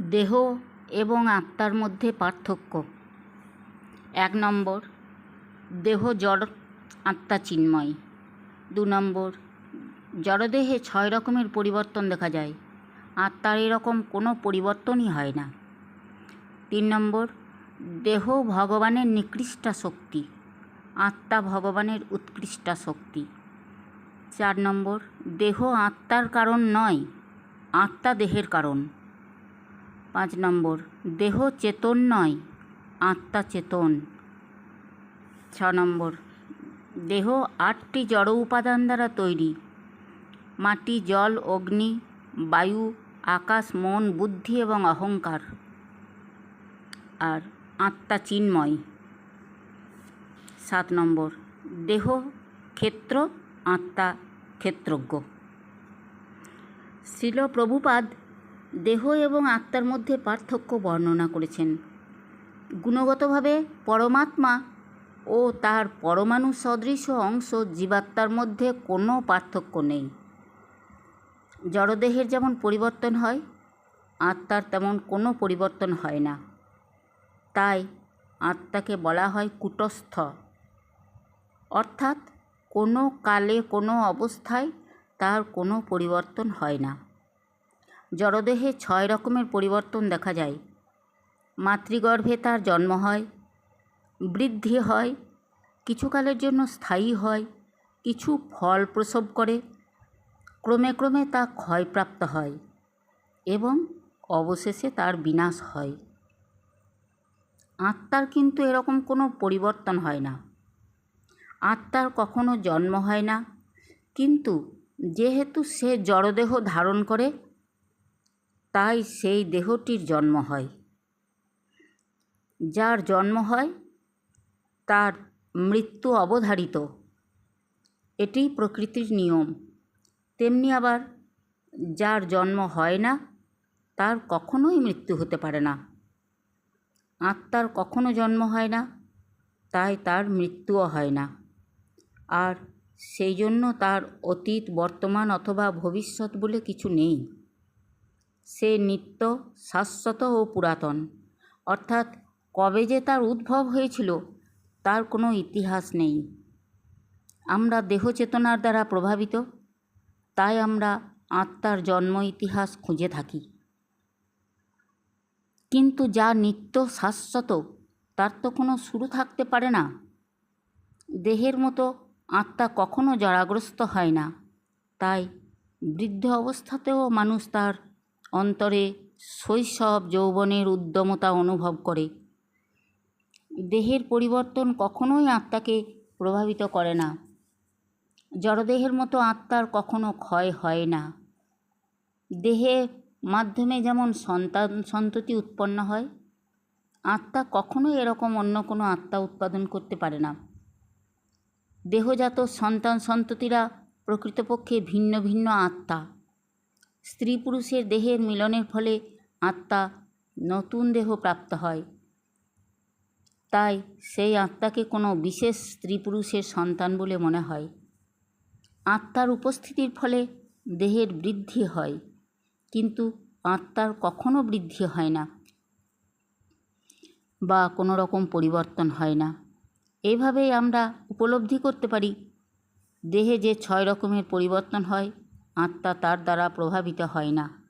দেহ এবং আত্মার মধ্যে পার্থক্য। এক নম্বর, দেহ জড়, আত্মা চিন্ময়। দু নম্বর, জড়দেহে ছয় রকমের পরিবর্তন দেখা যায়। আত্মার এরকম কোনো পরিবর্তনই হয় না। তিন নম্বর, দেহ ভগবানের নিকৃষ্টা শক্তি। আত্মা ভগবানের উৎকৃষ্টা শক্তি। চার নম্বর, দেহ আত্মার কারণ নয়, আত্মা দেহের কারণ। পাঁচ নম্বর, দেহ চেতন নয়, আত্মা চেতন। ছ নম্বর, দেহ আটটি জড় উপাদান দ্বারা তৈরি। মাটি, জল, অগ্নি, বায়ু, আকাশ, মন, বুদ্ধি এবং অহংকার। আর আত্মা চিন্ময়। সাত নম্বর, দেহ ক্ষেত্র, আত্মা ক্ষেত্রজ্ঞ। শিল প্রভুপাদ দেহ এবং আত্মার মধ্যে পার্থক্য বর্ণনা করেছেন। গুণগতভাবে পরমাত্মা ও তার পরমাণু সদৃশ অংশ জীবাত্মার মধ্যে কোনো পার্থক্য নেই। জড়দেহের যেমন পরিবর্তন হয়, আত্মার তেমন কোনো পরিবর্তন হয় না। তাই আত্মাকে বলা হয় কুটস্থ। অর্থাৎ কোনো কালে কোনো অবস্থায় তার কোনো পরিবর্তন হয় না। জড়দেহে ছয় রকমের পরিবর্তন দেখা যায়। মাতৃগর্ভে তার জন্ম হয়, বৃদ্ধি হয়, কিছুকালের জন্য স্থায়ী হয়, কিছু ফল প্রসব করে, ক্রমে ক্রমে তা ক্ষয়প্রাপ্ত হয় এবং অবশেষে তার বিনাশ হয়। আত্মার কিন্তু এরকম কোনো পরিবর্তন হয় না। আত্মার কখনো জন্ম হয় না, কিন্তু যেহেতু সে জড়দেহ ধারণ করে তাই সেই দেহটির জন্ম হয়। যার জন্ম হয়, তার মৃত্যু অবধারিত। এটিই প্রকৃতির নিয়ম। তেমনি আবার যার জন্ম হয় না, তার কখনোই মৃত্যু হতে পারে না। আত্মার কখনো জন্ম হয় না, তাই তার মৃত্যুও হয় না। আর সেই জন্য তার অতীত, বর্তমান অথবা ভবিষ্যৎ বলে কিছু নেই। সে নিত্য, শাশ্বত ও পুরাতন। অর্থাৎ কবে যে তার উদ্ভব হয়েছিল, তার কোনো ইতিহাস নেই। আমরা দেহ চেতনার দ্বারা প্রভাবিত, তাই আমরা আত্মার জন্ম ইতিহাস খুঁজে থাকি। কিন্তু যা নিত্য, শাশ্বত, তার তো কোনো শুরু থাকতে পারে না। দেহের মতো আত্মা কখনো জড়াগ্রস্ত হয় না, তাই বৃদ্ধ অবস্থাতেও মানুষ তার অন্তরে শৈশব যৌবনের উদ্যমতা অনুভব করে। দেহের পরিবর্তন কখনোই আত্মাকে প্রভাবিত করে না। জড়দেহের মতো আত্মার কখনো ক্ষয় হয় না। দেহের মাধ্যমে যেমন সন্তান, সন্ততি উৎপন্ন হয়, আত্মা কখনোই এরকম অন্য কোনো আত্মা উৎপাদন করতে পারে না। দেহজাত সন্তান সন্ততিরা প্রকৃতপক্ষে ভিন্ন ভিন্ন আত্মা। স্ত্রী পুরুষের দেহের মিলনের ফলে আত্মা নতুন দেহ প্রাপ্ত হয়। তাই সেই আত্মাকে কোনো বিশেষ স্ত্রী পুরুষের সন্তান বলে মনে হয়। আত্মার উপস্থিতির ফলে দেহের বৃদ্ধি হয়, কিন্তু আত্মার কখনো বৃদ্ধি হয় না বা কোনো রকম পরিবর্তন হয় না। এভাবেই আমরা উপলব্ধি করতে পারি, দেহে যে ছয় রকমের পরিবর্তন হয় আত্মা তার দ্বারা প্রভাবিত হয় না।